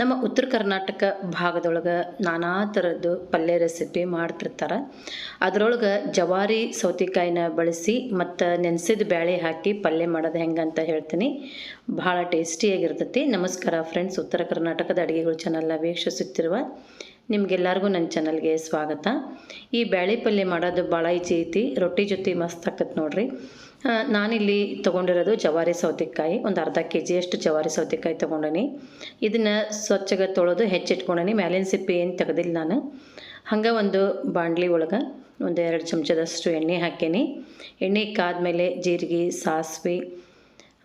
ನಮ್ಮ ಉತ್ತರ ಕರ್ನಾಟಕ ಭಾಗದೊಳಗೆ ನಾನಾ ಥರದ್ದು ಪಲ್ಯ ರೆಸಿಪಿ ಮಾಡ್ತಿರ್ತಾರೆ. ಅದರೊಳಗೆ ಜವಾರಿ ಸೌತೆಕಾಯಿನ ಬಳಸಿ ಮತ್ತು ನೆನೆಸಿದ ಬ್ಯಾಳೆ ಹಾಕಿ ಪಲ್ಯ ಮಾಡೋದು ಹೆಂಗೆ ಅಂತ ಹೇಳ್ತೀನಿ. ಭಾಳ ಟೇಸ್ಟಿಯಾಗಿರ್ತೈತಿ ನಮಸ್ಕಾರ ಫ್ರೆಂಡ್ಸ್ ಉತ್ತರ ಕರ್ನಾಟಕದ ಅಡುಗೆಗಳು ಚಾನಲ್ನ ವೀಕ್ಷಿಸುತ್ತಿರುವ ನಿಮಗೆಲ್ಲರಿಗೂ ನನ್ನ ಚಾನಲ್ಗೆ ಸ್ವಾಗತ. ಈ ಬ್ಯಾಳೆ ಪಲ್ಯ ಮಾಡೋದು ಭಾಳ ಈಜಿ ಐತಿ. ರೊಟ್ಟಿ ಜೊತೆ ಮಸ್ತ್ ಆಕತ್ ನೋಡ್ರಿ. ನಾನಿಲ್ಲಿ ತೊಗೊಂಡಿರೋದು ಜವಾರಿ ಸೌತೆಕಾಯಿ, ಒಂದು ಅರ್ಧ ಕೆ ಜಿಯಷ್ಟು ಜವಾರಿ ಸೌತೆಕಾಯಿ ತೊಗೊಂಡೀನಿ. ಇದನ್ನು ಸ್ವಚ್ಛಗೆ ತೊಳೆದು ಹೆಚ್ಚಿಟ್ಕೊಂಡೀನಿ. ಮ್ಯಾಲಿನ ಸಿಪ್ಪೆ ಏನು ತೆಗೆದಿಲ್ಲ ನಾನು. ಹಂಗೆ ಒಂದು ಬಾಂಡ್ಲಿ ಒಳಗೆ ಒಂದು ಎರಡು ಚಮಚದಷ್ಟು ಎಣ್ಣೆ ಹಾಕೀನಿ ಎಣ್ಣೆ ಕಾದ್ಮೇಲೆ ಜೀರಿಗೆ, ಸಾಸಿವೆ,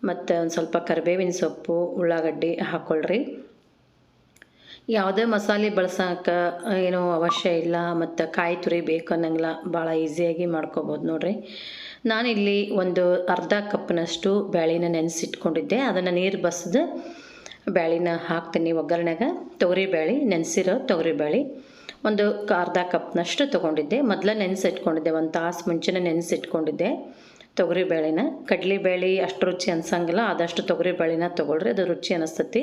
ಮತ್ತು ಒಂದು ಸ್ವಲ್ಪ ಕರಿಬೇವಿನ ಸೊಪ್ಪು, ಉಳ್ಳಾಗಡ್ಡಿ ಹಾಕ್ಕೊಳ್ರಿ ಯಾವುದೇ ಮಸಾಲೆ ಬಳಸೋಕೆ ಏನೂ ಅವಶ್ಯ ಇಲ್ಲ, ಮತ್ತು ಕಾಯಿ ತುರಿ ಬೇಕು ಅನ್ನಂಗಿಲ್ಲ ಭಾಳ ಈಸಿಯಾಗಿ ಮಾಡ್ಕೋಬೋದು ನೋಡಿರಿ. ನಾನಿಲ್ಲಿ ಒಂದು ಅರ್ಧ ಕಪ್ನಷ್ಟು ಬ್ಯಾಳಿನ ನೆನೆಸಿಟ್ಕೊಂಡಿದ್ದೆ. ಅದನ್ನು ನೀರು ಬಸ್ದು ಬ್ಯಾಳಿನ ಹಾಕ್ತೀನಿ ಒಗ್ಗರಣೆಗೆ. ತೊಗರಿ ಬ್ಯಾಳಿ, ನೆನೆಸಿರೋ ತೊಗರಿ ಬ್ಯಾಳಿ. ಒಂದು ಅರ್ಧ ಕಪ್ನಷ್ಟು ತೊಗೊಂಡಿದ್ದೆ. ಮೊದಲ ನೆನೆಸಿಟ್ಕೊಂಡಿದ್ದೆ, ಒಂದು ತಾಸು ಮುಂಚೆನೆ ನೆನೆಸಿಟ್ಕೊಂಡಿದ್ದೆ ತೊಗರಿ ಬೇಳೆನ ಕಡಲೆ ಬೇಳೆ ಅಷ್ಟು ರುಚಿ ಅನ್ಸಂಗಿಲ್ಲ, ಆದಷ್ಟು ತೊಗರಿ ಬೇಳೆನ ತೊಗೊಳ್ರಿ, ಅದು ರುಚಿ ಅನಿಸ್ತತಿ.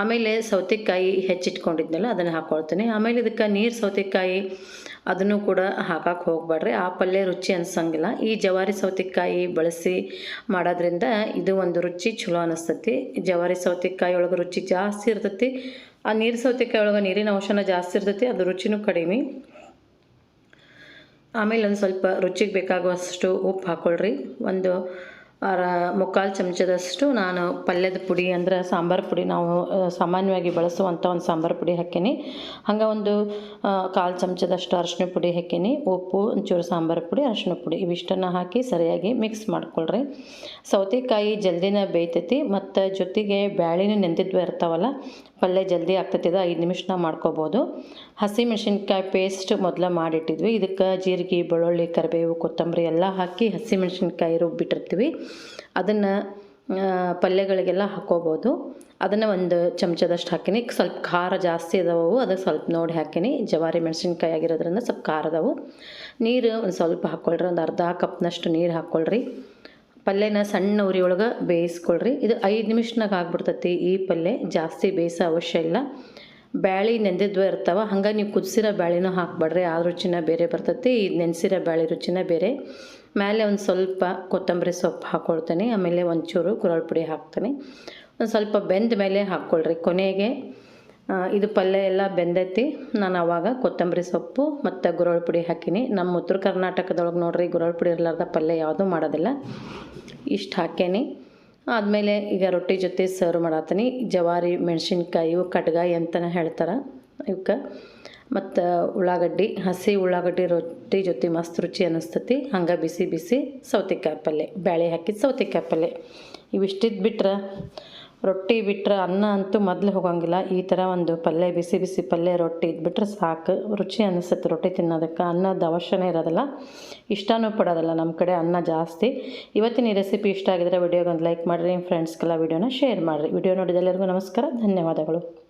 ಆಮೇಲೆ ಸೌತೆಕಾಯಿ ಹೆಚ್ಚಿಟ್ಕೊಂಡಿದ್ನಲ್ಲ, ಅದನ್ನು ಹಾಕ್ಕೊಳ್ತೀನಿ ಆಮೇಲೆ ಇದಕ್ಕೆ ನೀರು ಸೌತೆಕಾಯಿ, ಅದನ್ನು ಕೂಡ ಹಾಕಕ್ಕೆ ಹೋಗ್ಬೇಡ್ರಿ ಆ ಪಲ್ಯ ರುಚಿ ಅನ್ಸಂಗಿಲ್ಲ. ಈ ಜವಾರಿ ಸೌತೆಕಾಯಿ ಬಳಸಿ ಮಾಡೋದ್ರಿಂದ ಇದು ಒಂದು ರುಚಿ ಚಲೋ ಅನಿಸ್ತತಿ. ಜವಾರಿ ಸೌತೆಕಾಯಿ ಒಳಗೆ ರುಚಿ ಜಾಸ್ತಿ ಇರ್ತೈತಿ. ಆ ನೀರು ಸೌತೆಕಾಯಿ ಒಳಗೆ ನೀರಿನ ಅಂಶನ ಜಾಸ್ತಿ ಇರ್ತೈತಿ, ಅದು ರುಚಿನೂ ಕಡಿಮೆ. ಆಮೇಲೆ ಒಂದು ಸ್ವಲ್ಪ ರುಚಿಗೆ ಬೇಕಾಗುವಷ್ಟು ಉಪ್ಪು ಹಾಕ್ಕೊಳ್ರಿ ಒಂದು ಮುಕ್ಕಾಲು ಚಮಚದಷ್ಟು ನಾನು ಪಲ್ಯದ ಪುಡಿ ಅಂದ್ರೆ ಸಾಂಬಾರು ಪುಡಿ ನಾವು ಸಾಮಾನ್ಯವಾಗಿ ಬಳಸುವಂಥ ಒಂದು ಸಾಂಬಾರು ಪುಡಿ ಹಾಕೀನಿ ಹಂಗೆ ಒಂದು ಕಾಲು ಚಮಚದಷ್ಟು ಅರಶಿನ ಪುಡಿ ಹಾಕೀನಿ ಉಪ್ಪು, ಒಂಚೂರು ಸಾಂಬಾರು ಪುಡಿ ಅರಶಿನ ಪುಡಿ ಇವಿಷ್ಟನ್ನು ಹಾಕಿ ಸರಿಯಾಗಿ ಮಿಕ್ಸ್ ಮಾಡ್ಕೊಳ್ರಿ. ಸೌತೆಕಾಯಿ ಜಲ್ದಿನ ಬೇಯ್ತೈತಿ ಮತ್ತು ಜೊತೆಗೆ ಬ್ಯಾಳಿನೂ ನೆಂದಿದ್ವು ಇರ್ತಾವಲ್ಲ, ಪಲ್ಯ ಜಲ್ದಿ ಆಗ್ತೈತಿ ಇದು ಐದು ನಿಮಿಷನ ಮಾಡ್ಕೋಬೋದು. ಹಸಿ ಮೆಣಸಿನ್ಕಾಯಿ ಪೇಸ್ಟ್ ಮೊದಲು ಮಾಡಿಟ್ಟಿದ್ವಿ. ಇದಕ್ಕೆ ಜೀರಿಗೆ, ಬೆಳ್ಳುಳ್ಳಿ, ಕರಿಬೇವು, ಕೊತ್ತಂಬರಿ ಎಲ್ಲ ಹಾಕಿ ಹಸಿ ಮೆಣಸಿನ್ಕಾಯಿ ರುಬ್ಬಿಟ್ಟಿರ್ತೀವಿ. ಅದನ್ನು ಪಲ್ಯಗಳಿಗೆಲ್ಲ ಹಾಕೋಬೋದು ಅದನ್ನು ಒಂದು ಚಮಚದಷ್ಟು ಹಾಕಿನಿ. ಸ್ವಲ್ಪ ಖಾರ ಜಾಸ್ತಿ ಅದಾವು ಅದಕ್ಕೆ ಸ್ವಲ್ಪ ನೋಡಿ ಹಾಕಿನಿ. ಜವಾರಿ ಮೆಣಸಿನ್ಕಾಯಿ ಆಗಿರೋದ್ರಿಂದ ಸ್ವಲ್ಪ ಖಾರ ಅದಾವು. ನೀರು ಒಂದು ಸ್ವಲ್ಪ ಹಾಕ್ಕೊಳ್ರಿ, ಒಂದು ಅರ್ಧ ಕಪ್ನಷ್ಟು ನೀರು ಹಾಕ್ಕೊಳ್ರಿ. ಪಲ್ಯನ ಸಣ್ಣ ಉರಿ ಒಳಗೆ ಬೇಯಿಸ್ಕೊಳ್ರಿ. ಇದು ಐದು ನಿಮಿಷನಾಗ ಆಗ್ಬಿಡ್ತೈತಿ ಈ ಪಲ್ಯ. ಜಾಸ್ತಿ ಬೇಯಿಸೋ ಅವಶ್ಯ ಇಲ್ಲ. ಬ್ಯಾಳಿ ನೆಂದಿದ್ವ ಇರ್ತಾವ, ಹಂಗೆ ನೀವು ಕುದಿಸಿರೋ ಬ್ಯಾಳಿನೂ ಹಾಕ್ಬೇಡ್ರಿ, ಆ ರುಚಿನ ಬೇರೆ ಬರ್ತೈತಿ ಇದು ನೆನೆಸಿರೋ ಬ್ಯಾಳಿ ರುಚಿನ ಬೇರೆ. ಮೇಲೆ ಒಂದು ಸ್ವಲ್ಪ ಕೊತ್ತಂಬರಿ ಸೊಪ್ಪು ಹಾಕ್ಕೊಳ್ತೀನಿ ಆಮೇಲೆ ಒಂಚೂರು ಗುರಳ್ ಪುಡಿ ಹಾಕ್ತೀನಿ. ಒಂದು ಸ್ವಲ್ಪ ಬೆಂದ ಮೇಲೆ ಹಾಕ್ಕೊಳ್ರಿ ಕೊನೆಗೆ. ಇದು ಪಲ್ಯ ಎಲ್ಲ ಬೆಂದೈತಿ, ನಾನು ಆವಾಗ ಕೊತ್ತಂಬರಿ ಸೊಪ್ಪು ಮತ್ತು ಗುರಳ್ ಪುಡಿ ಹಾಕಿನಿ. ನಮ್ಮ ಉತ್ತರ ಕರ್ನಾಟಕದೊಳಗೆ ನೋಡ್ರಿ ಗುರಳ್ ಪುಡಿ ಇರಲಾರ್ದ ಪಲ್ಯ ಯಾವುದೂ ಮಾಡೋದಿಲ್ಲ. ಇಷ್ಟು ಹಾಕೇನಿ. ಆದಮೇಲೆ ಈಗ ರೊಟ್ಟಿ ಜೊತೆ ಸರ್ವ್ ಮಾಡತ್ತೀನಿ. ಜವಾರಿ, ಮೆಣಸಿನ್ಕಾಯಿ, ಇವು ಕಟ್ಗಾಯಿ ಅಂತಲೇ ಹೇಳ್ತಾರೆ ಇವಕ್ಕೆ ಮತ್ತು ಉಳ್ಳಾಗಡ್ಡಿ, ಹಸಿ ಉಳ್ಳಾಗಡ್ಡಿ ರೊಟ್ಟಿ ಜೊತೆ ಮಸ್ತ್ ರುಚಿ ಅನ್ನಿಸ್ತತಿ ಹಂಗೆ ಬಿಸಿ ಬಿಸಿ ಸೌತೆಕಾಯಿ ಪಲ್ಯ ಬ್ಯಾಳೆ ಹಾಕಿದ ಸೌತೆಕಾಯಿ ಪಲ್ಯ ಇವಿಷ್ಟಿದ್ದು ಬಿಟ್ರೆ ರೊಟ್ಟಿ ಬಿಟ್ಟರೆ ಅನ್ನ ಅಂತೂ ಮೊದಲು ಹೋಗಂಗಿಲ್ಲ. ಈ ಥರ ಒಂದು ಪಲ್ಯ, ಬಿಸಿ ಬಿಸಿ ಪಲ್ಯ ರೊಟ್ಟಿ ಇದ್ಬಿಟ್ರೆ ಸಾಕು. ರುಚಿ ಅನಿಸುತ್ತೆ ರೊಟ್ಟಿ ತಿನ್ನೋದಕ್ಕೆ. ಅನ್ನದ ಅವಶ್ಯನೇ ಇರೋದಿಲ್ಲ. ಇಷ್ಟನೂ ಪಡೋದಿಲ್ಲ ನಮ್ಮ ಕಡೆ ಅನ್ನ ಜಾಸ್ತಿ. ಇವತ್ತಿನ ಈ ರೆಸಿಪಿ ಇಷ್ಟ ಆಗಿದ್ರೆ ವಿಡಿಯೋಗೊಂದು ಲೈಕ್ ಮಾಡಿರಿ ನಿಮ್ಮ ಫ್ರೆಂಡ್ಸ್ಗೆಲ್ಲ ವಿಡಿಯೋನ ಶೇರ್ ಮಾಡಿರಿ. ವಿಡಿಯೋ ನೋಡಿದ ಎಲ್ಲರಿಗೂ ನಮಸ್ಕಾರ. ಧನ್ಯವಾದಗಳು.